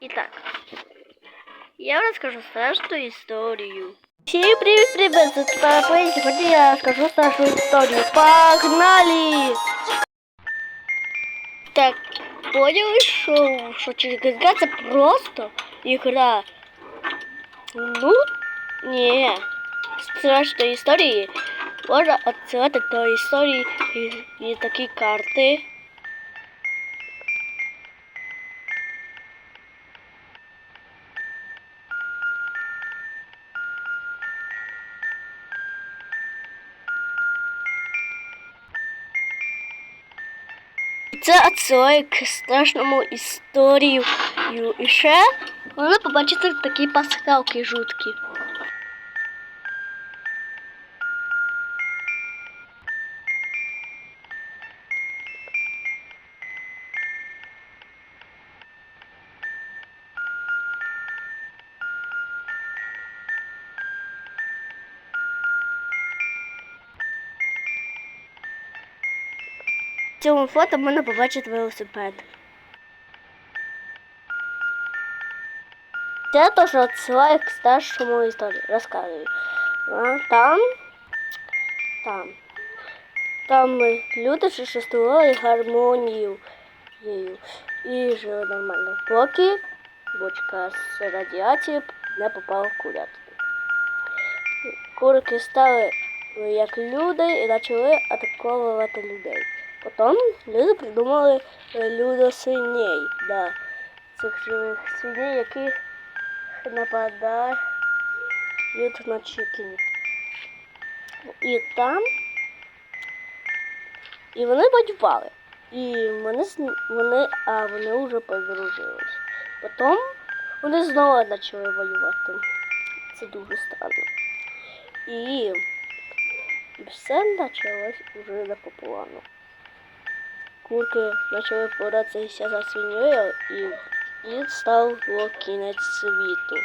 Итак, я расскажу страшную историю. Всем привет, привет, это Парапей, сегодня я расскажу страшную историю. Погнали! Так, понял, что, что через ГГ це просто игра? Ну, не. Страшної історії можна відсилати до історії і, і такі карти. Це відсилає к страшному історію. І ще можна побачити такі пасхалки жуткі. Цьому фото можна побачити велосипед. Це теж відсилає к старшому історії. Розказую. Там, там, там люди существували гармонію і жили нормально. Поки бочка з радіацією не попала в курятку. Курки стали як люди і почали атакувати людей. Потім люди придумали е, людосвиней, да, цих живих свиней, які нападають на чикінів. І там і вони воювали. І вони, вони, а вони вже подружились. Потім вони знову почали воювати. Це дуже странно. І, все почалось уже не по. Курки почали боротися за свиньою і, і став кінець світу.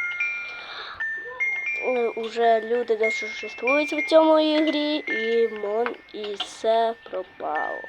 Е, Уже люди не существують в цьому ігрі, і мон і все пропало.